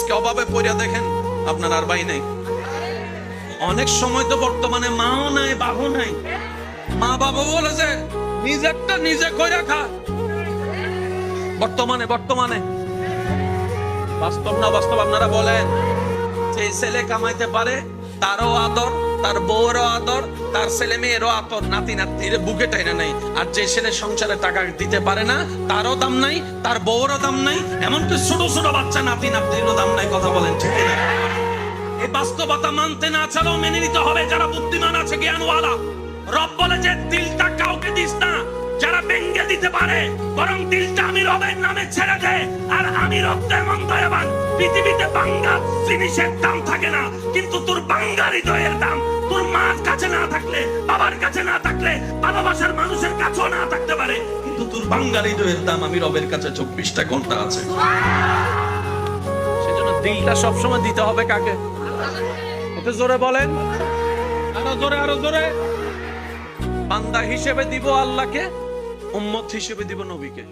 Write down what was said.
আজকে অভাবে পড়িয়া দেখেন, আপনার আর ভাই নাই। অনেক সময় তো বর্তমানে মাও নাই বাবু নাই। মা বাবা বলেছে, নিজেরটা নিজে কইরা খা। বর্তমানে বর্তমানে। বাস্তব না বাস্তব আপনারা বলেন যে ছেলে কামাইতে পারে, তারও আদর, তার বউরও আদর তার ছেলে নাতি নাতির বুকে নাই। আর যে ছেলে সংসারে টাকা দিতে পারে না, তারও দাম নাই, তার বউরও দাম নাই, এমনকি ছোট ছোট বাচ্চা, নাতি নাতিরও দাম নাই, কথা বলেন ঠিক না এই বাস্তবতা মানতে না চালেও মেনে নিতে হবে যারা বুদ্ধিমান আছে, জ্ঞানওয়ালা। রব বলে যে, দিলটা কাউকে দিস না, যারা ব্যঙ্গে দিতে পারে, বরং দিলটা আমি রবের নামে ছেড়ে দে, আর আমি রব দয়াবান পৃথিবীতে বাঙ্গা জিনিসের দাম থাকে না, কিন্তু তোর বাঙ্গা হৃদয়ের দাম বাবার কাছে না থাকলে ভালোবাসার মানুষের কাছেও না থাকতে পারে। কিন্তু তোর বাঙালি দইয়ের দাম আমি রবের কাছে চব্বিশটা ঘণ্টা আছে। সেজন্য সবসময় দিতে হবে কাকে? একটু জোরে বলেন। আরও জোরে আরও জোরে। বান্দা হিসেবে দিব আল্লাহকে, উম্মত হিসেবে দিব নবীকে।